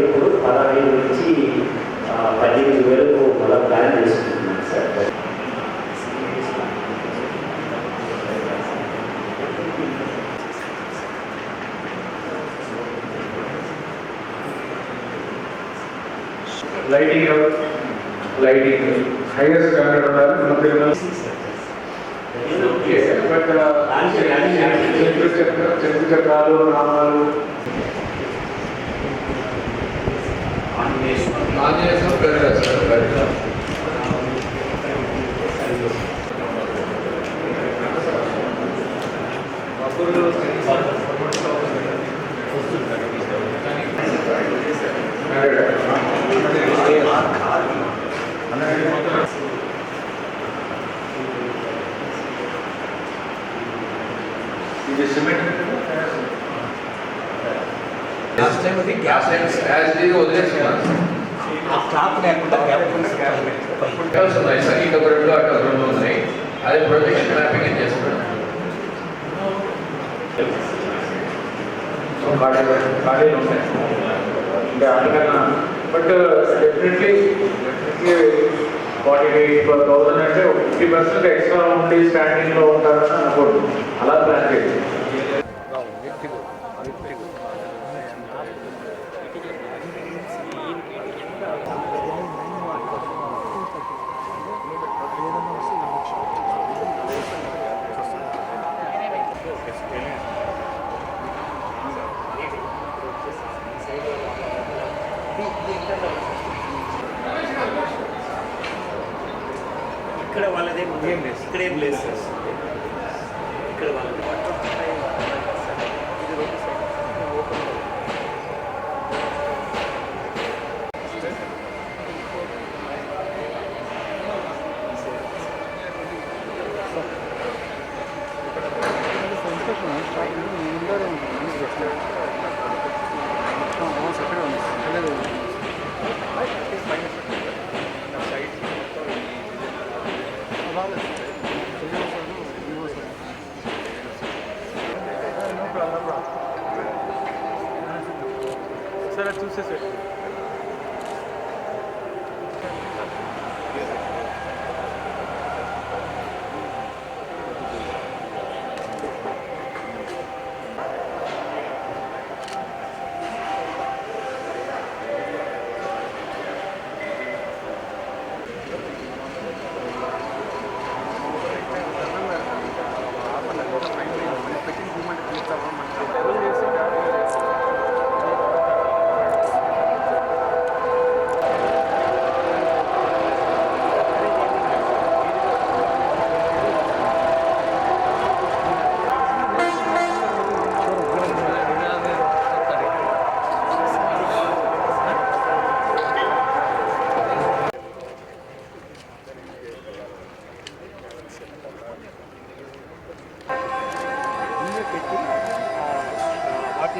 ఇప్పుడు పదహైదు నుంచి పదిహేను వేలకు మళ్ళీ plan sir. Lighting lighting highest standard ఉండాలి మన పిల్లలు బట్ చక్ర చక్రాలు నామాలు. ఆంజనేయ ఉన్నాయి ఒక రెండు రెండు ఉన్నాయి అదే ప్రొజెక్షన్ మ్యాపింగ్ చేస్తున్నాం ఖాళీలు ఉన్నాయి అంటే అందుకన్నా but definitely definitely forty eight thousand అంటే ఫిఫ్టీ పర్సెంట్ ఎక్స్ట్రా ఉండి స్టాండింగ్లో ఉంటారని అనుకోండి అలా ప్లాన్ చేయండి ఇక్కడ వాళ్ళదే ఇక్కడ ఏం లేదు సార్. ఇక్కడ వాళ్ళది.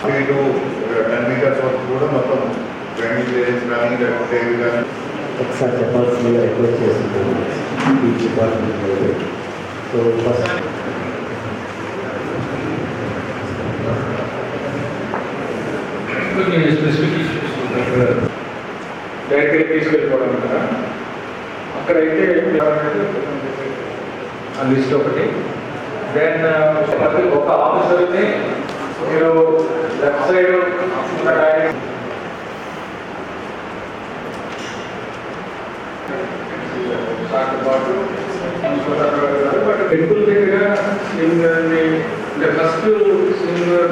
వాటిని సైజ్గా చేయండి సైజ్ ఇటు టెన్ మీటర్స్ వరకు కూడా మొత్తం డ్రైనేజ్ ఏరియాస్ కానీ లేకపోతే ఏవి కానీ ఒకసారి చెప్పాల్సిందిగా రిక్వెస్ట్ చేస్తున్నాను ఈ డిపార్ట్మెంట్ వాళ్ళు సో ఫస్ట్ కొన్ని స్పెసిఫిక్ ఇష్యూస్ డైరెక్ట్గా తీసుకెళ్ళిపోవడం కదా? అక్కడైతే ఆ లిస్ట్ ఒకటి. దెన్ ప్రతి ఒక ఆఫీసర్ని మీరు లెఫ్ట్ సైడ్ టెంపుల్ దగ్గర అంటే ఫస్ట్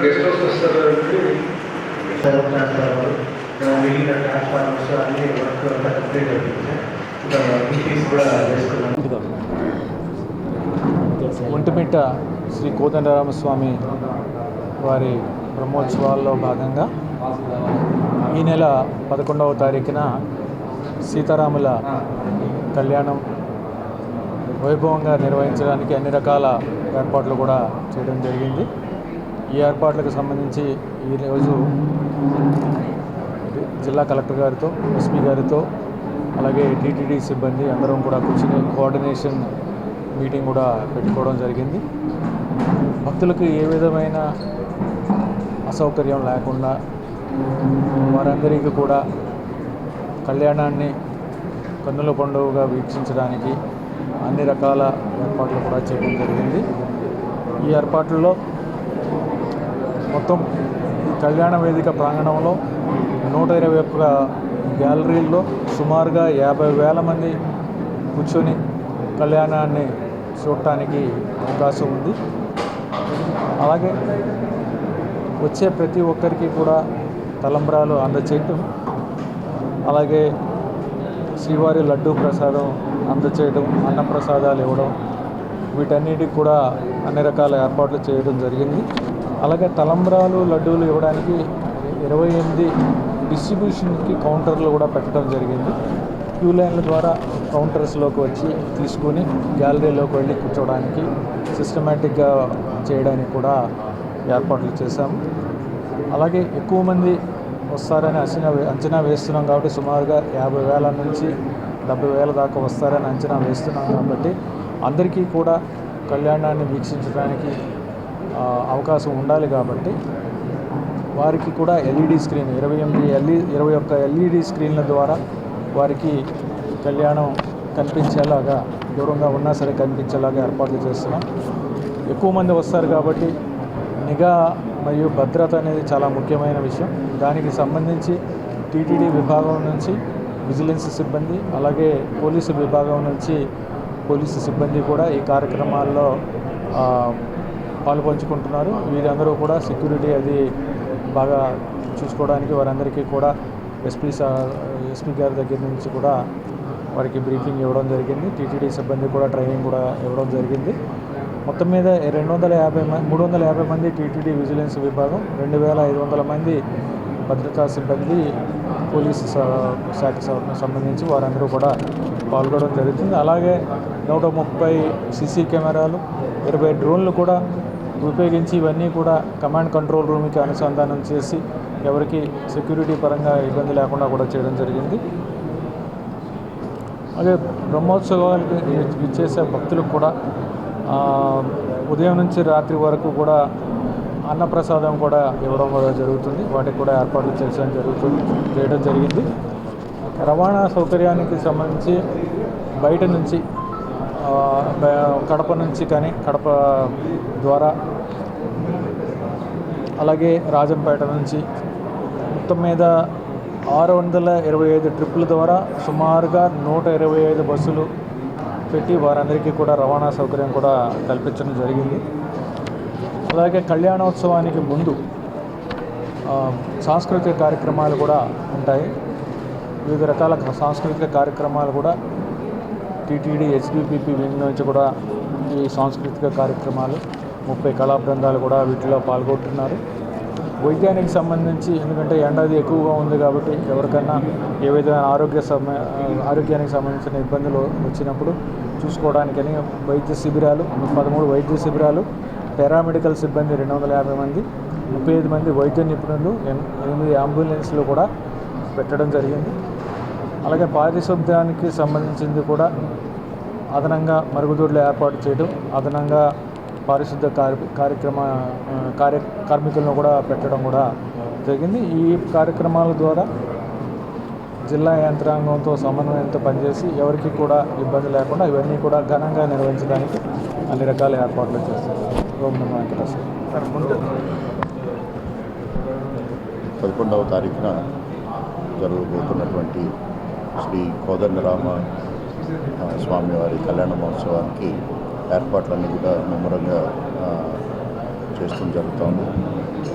గెస్ట్ హౌస్ వస్తారు మిగిలిన ట్రాన్స్ఫార్మర్స్ అన్ని వర్క్ అంతా కంప్లీట్ అయిపోయింది ఇంకా కూడా చేసుకున్నాం ఒంటిమిట్ట శ్రీ కోదండరామస్వామి వారి బ్రహ్మోత్సవాల్లో భాగంగా ఈ నెల పదకొండవ తారీఖున సీతారాముల కళ్యాణం వైభవంగా నిర్వహించడానికి అన్ని రకాల ఏర్పాట్లు కూడా చేయడం జరిగింది. ఈ ఏర్పాట్లకు సంబంధించి ఈరోజు జిల్లా కలెక్టర్ గారితో ఎస్పీ గారితో అలాగే టీటీడీ సిబ్బంది అందరం కూడా కూర్చుని కోఆర్డినేషన్ మీటింగ్ కూడా పెట్టుకోవడం జరిగింది. భక్తులకు ఏ విధమైన అసౌకర్యం లేకుండా వారందరికీ కూడా కళ్యాణాన్ని కన్నుల పండుగగా వీక్షించడానికి అన్ని రకాల ఏర్పాట్లు కూడా చేయడం జరిగింది. ఈ ఏర్పాట్లలో మొత్తం ఈ కళ్యాణ వేదిక ప్రాంగణంలో నూట ఇరవై ఒక్క గ్యాలరీల్లో సుమారుగా యాభై వేల మంది కూర్చొని కళ్యాణాన్ని చూడటానికి అవకాశం ఉంది. అలాగే వచ్చే ప్రతి ఒక్కరికి కూడా తలంబ్రాలు అందచేయటం. అలాగే శ్రీవారి లడ్డూ ప్రసాదం అందచేయడం అన్నప్రసాదాలు ఇవ్వడం. వీటన్నిటికి కూడా అన్ని రకాల ఏర్పాట్లు చేయడం జరిగింది. అలాగే తలంబ్రాలు లడ్డూలు ఇవ్వడానికి ఇరవై ఎనిమిది డిస్ట్రిబ్యూషన్కి కౌంటర్లు కూడా పెట్టడం జరిగింది. క్యూ లైన్ల ద్వారా కౌంటర్స్లోకి వచ్చి తీసుకుని గ్యాలరీలోకి వెళ్ళి కూర్చోవడానికి సిస్టమేటిక్గా చేయడానికి కూడా ఏర్పాట్లు చేశాము. అలాగే ఎక్కువ మంది వస్తారని అంచనా అంచనా వేస్తున్నాం కాబట్టి సుమారుగా యాభై వేల నుంచి డెబ్బై వేల దాకా వస్తారని అంచనా వేస్తున్నాం కాబట్టి అందరికీ కూడా కళ్యాణాన్ని వీక్షించడానికి అవకాశం ఉండాలి కాబట్టి వారికి కూడా ఎల్ఈడి స్క్రీన్ ఇరవై ఎనిమిది ఎల్ఈ ఇరవై ఒక్క ఎల్ఈడి స్క్రీన్ల ద్వారా వారికి కళ్యాణం కనిపించేలాగా దూరంగా ఉన్నా సరే కనిపించేలాగా ఏర్పాట్లు చేస్తున్నాం. ఎక్కువ మంది వస్తారు కాబట్టి నిఘా మరియు భద్రత అనేది చాలా ముఖ్యమైన విషయం. దానికి సంబంధించి టీటీడీ విభాగం నుంచి విజిలెన్స్ సిబ్బంది అలాగే పోలీసు విభాగం నుంచి పోలీసు సిబ్బంది కూడా ఈ కార్యక్రమాల్లో పాల్పంచుకుంటున్నారు. వీరందరూ కూడా సెక్యూరిటీ అది బాగా చూసుకోవడానికి వారందరికీ కూడా ఎస్పీ సార్ ఎస్పీ గారి దగ్గర నుంచి కూడా వారికి బ్రీఫింగ్ ఇవ్వడం జరిగింది. టీటీడీ సిబ్బంది కూడా ట్రైనింగ్ కూడా ఇవ్వడం జరిగింది. మొత్తం మీద రెండు వందల యాభై మంది మూడు వందల యాభై మంది టీటీడీ విజిలెన్స్ విభాగం రెండు వేల ఐదు వందల మంది భద్రతా సిబ్బంది పోలీసు శాఖ సంబంధించి వారందరూ కూడా పాల్గొనడం జరుగుతుంది అలాగే నూట ముప్పై సీసీ కెమెరాలు ఇరవై డ్రోన్లు కూడా ఉపయోగించి ఇవన్నీ కూడా కమాండ్ కంట్రోల్ రూమ్కి అనుసంధానం చేసి ఎవరికి సెక్యూరిటీ పరంగా ఇబ్బంది లేకుండా కూడా చేయడం జరిగింది. అలాగే బ్రహ్మోత్సవాలకి ఇచ్చేసే భక్తులకు కూడా ఉదయం నుంచి రాత్రి వరకు కూడా అన్నప్రసాదం కూడా ఇవ్వడం కూడా జరుగుతుంది. వాటికి కూడా ఏర్పాట్లు చేయడం జరుగుతుంది. చేయడం జరిగింది. రవాణా సౌకర్యానికి సంబంధించి బయట నుంచి కడప నుంచి కానీ కడప ద్వారా అలాగే రాజంపేట నుంచి మొత్తం మీద ఆరు వందల ఇరవై ఐదు ట్రిప్పుల ద్వారా సుమారుగా నూట ఇరవై ఐదు బస్సులు పెట్టి వారందరికీ కూడా రవాణా సౌకర్యం కూడా కల్పించడం జరిగింది. అలాగే కళ్యాణోత్సవానికి ముందు సాంస్కృతిక కార్యక్రమాలు కూడా ఉంటాయి. వివిధ రకాల సాంస్కృతిక కార్యక్రమాలు కూడా టీటీడీ హెచ్డిపిపి వింగ్ నుంచి కూడా ఈ సాంస్కృతిక కార్యక్రమాలు ముప్పై కళా బృందాలు కూడా వీటిలో పాల్గొంటున్నారు. వైద్యానికి సంబంధించి ఎందుకంటే ఎండది ఎక్కువగా ఉంది కాబట్టి ఎవరికన్నా ఏ విధమైన ఆరోగ్య సమ ఆరోగ్యానికి సంబంధించిన ఇబ్బందులు వచ్చినప్పుడు చూసుకోవడానికని వైద్య శిబిరాలు పదమూడు వైద్య శిబిరాలు పారామెడికల్ సిబ్బంది రెండు వందల యాభై మంది ముప్పై ఐదు మంది వైద్య నిపుణులు ఎనిమిది అంబులెన్స్లు కూడా పెట్టడం జరిగింది. అలాగే పారిశుద్ధ్యానికి సంబంధించింది కూడా అదనంగా మరుగుదొడ్లు ఏర్పాటు చేయడం అదనంగా పారిశుద్ధ కార్య కార్యక్రమ కార్య కార్మికులను కూడా పెట్టడం కూడా జరిగింది. ఈ కార్యక్రమాల ద్వారా జిల్లా యంత్రాంగంతో సమన్వయంతో పనిచేసి ఎవరికి కూడా ఇబ్బంది లేకుండా ఇవన్నీ కూడా ఘనంగా నిర్వహించడానికి అన్ని రకాల ఏర్పాట్లు చేస్తారు ఓం నమో వెంకటేశ్వర పదకొండవ తారీఖున జరగబోతున్నటువంటి శ్రీ కోదండరామ స్వామివారి కళ్యాణ మహోత్సవానికి ఏర్పాట్లన్నీ కూడా ముమ్మరంగా ఆ, చేస్తూ జరుగుతుంది.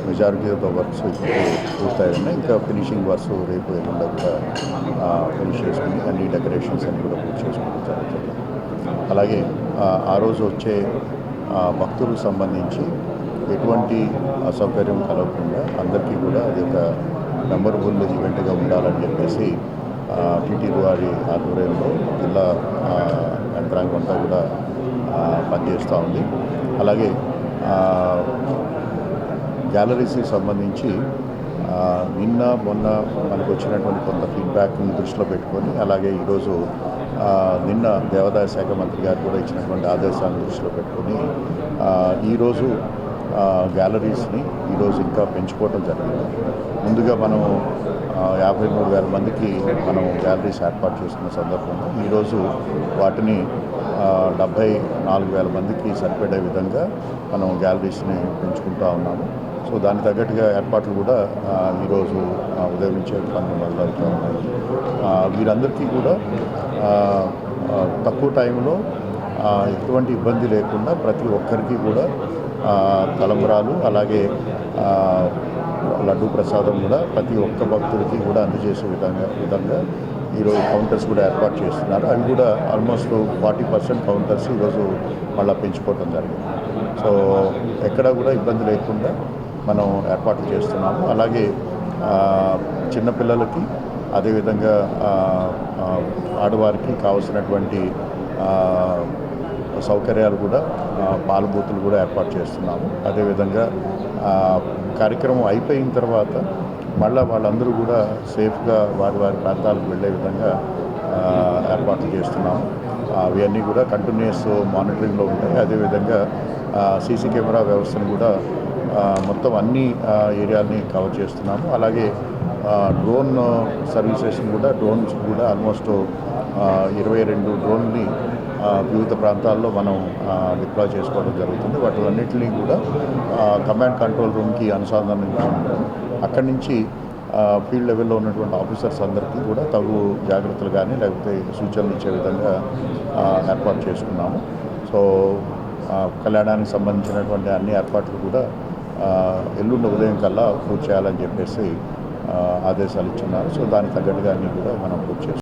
మెజారిటీ ఆఫ్ ద వర్క్స్ ఇప్పుడు పూర్తయ్యాయి ఇంకా ఫినిషింగ్ వర్క్స్ రేపు ఎల్లుండ కూడా ఫినిష్ చేసుకుని అన్ని డెకరేషన్స్ అన్ని కూడా పూర్తి చేసుకుంటూ జరుగుతుంది అలాగే ఆ, రోజు వచ్చే భక్తులకు సంబంధించి ఎటువంటి అసౌకర్యం కలగకుండా అందరికీ కూడా అది ఒక మెమరబుల్ ఈవెంట్గా ఉండాలని చెప్పేసి టీటీ వారి ఆధ్వర్యంలో జిల్లా యంత్రాంగం అంతా కూడా పనిచేస్తూ ఉంది. అలాగే గ్యాలరీస్కి సంబంధించి నిన్న మొన్న మనకు వచ్చినటువంటి కొంత ఫీడ్బ్యాక్ని దృష్టిలో పెట్టుకొని అలాగే ఈరోజు నిన్న దేవాదాయ శాఖ మంత్రి గారు కూడా ఇచ్చినటువంటి ఆదేశాలను దృష్టిలో పెట్టుకొని ఈరోజు గ్యాలరీస్ని ఈరోజు ఇంకా పెంచుకోవటం జరిగింది. ముందుగా మనం యాభై మూడు వేల మందికి మనం గ్యాలరీస్ ఏర్పాటు చేసుకున్న సందర్భంలో ఈరోజు వాటిని డెబ్భై నాలుగు వేల మందికి సరిపడే విధంగా మనం గ్యాలరీస్ని పెంచుకుంటా ఉన్నాము. సో దానికి తగ్గట్టుగా ఏర్పాట్లు కూడా ఈరోజు ఉదయించే ఉదయం పనులు మొదలవుతూ ఉన్నాయి. వీరందరికీ కూడా తక్కువ టైంలో ఎటువంటి ఇబ్బంది లేకుండా ప్రతి ఒక్కరికి కూడా తలంబరాలు అలాగే లడ్డు ప్రసాదం కూడా ప్రతి ఒక్క భక్తుడికి కూడా అందజేసే విధంగా విధంగా ఈరోజు కౌంటర్స్ కూడా ఏర్పాటు చేస్తున్నారు. అవి కూడా ఆల్మోస్ట్ ఫార్టీ పర్సెంట్ కౌంటర్స్ ఈరోజు మళ్ళీ పెంచుకోవటం జరిగింది. సో ఎక్కడ కూడా ఇబ్బంది లేకుండా మనం ఏర్పాట్లు చేస్తున్నాము. అలాగే చిన్నపిల్లలకి అదేవిధంగా ఆడవారికి కావలసినటువంటి సౌకర్యాలు కూడా పాలబూతులు కూడా ఏర్పాటు చేస్తున్నాము. అదేవిధంగా కార్యక్రమం అయిపోయిన తర్వాత మళ్ళీ వాళ్ళందరూ కూడా సేఫ్గా వారి వారి ప్రాంతాలకు వెళ్ళే విధంగా ఏర్పాట్లు చేస్తున్నాం. అవన్నీ కూడా కంటిన్యూస్ మానిటరింగ్లో ఉంటాయి. అదేవిధంగా సీసీ కెమెరా వ్యవస్థను కూడా మొత్తం అన్ని ఏరియాలని కవర్ చేస్తున్నాము. అలాగే డ్రోన్ సర్వీసెస్ కూడా డ్రోన్స్ కూడా ఆల్మోస్ట్ ఇరవై రెండు డ్రోన్ని వివిధ ప్రాంతాల్లో మనం డిప్లాయ్ చేసుకోవడం జరుగుతుంది. వాటిలన్నింటినీ కూడా కమాండ్ కంట్రోల్ రూమ్కి అనుసంధానించాము అక్కడి నుంచి ఫీల్డ్ లెవెల్లో ఉన్నటువంటి ఆఫీసర్స్ అందరికీ కూడా తగు జాగ్రత్తలు కానీ లేకపోతే సూచనలు ఇచ్చే విధంగా ఏర్పాటు చేసుకున్నాము. సో కళ్యాణానికి సంబంధించినటువంటి అన్ని ఏర్పాట్లు కూడా ఎల్లుండి ఉదయం కల్లా పూర్తి చేయాలని చెప్పేసి ఆదేశాలు ఇచ్చున్నారు. సో దానికి తగ్గట్టుగా అన్నీ కూడా మనం పూర్తి చేసుకుంటాం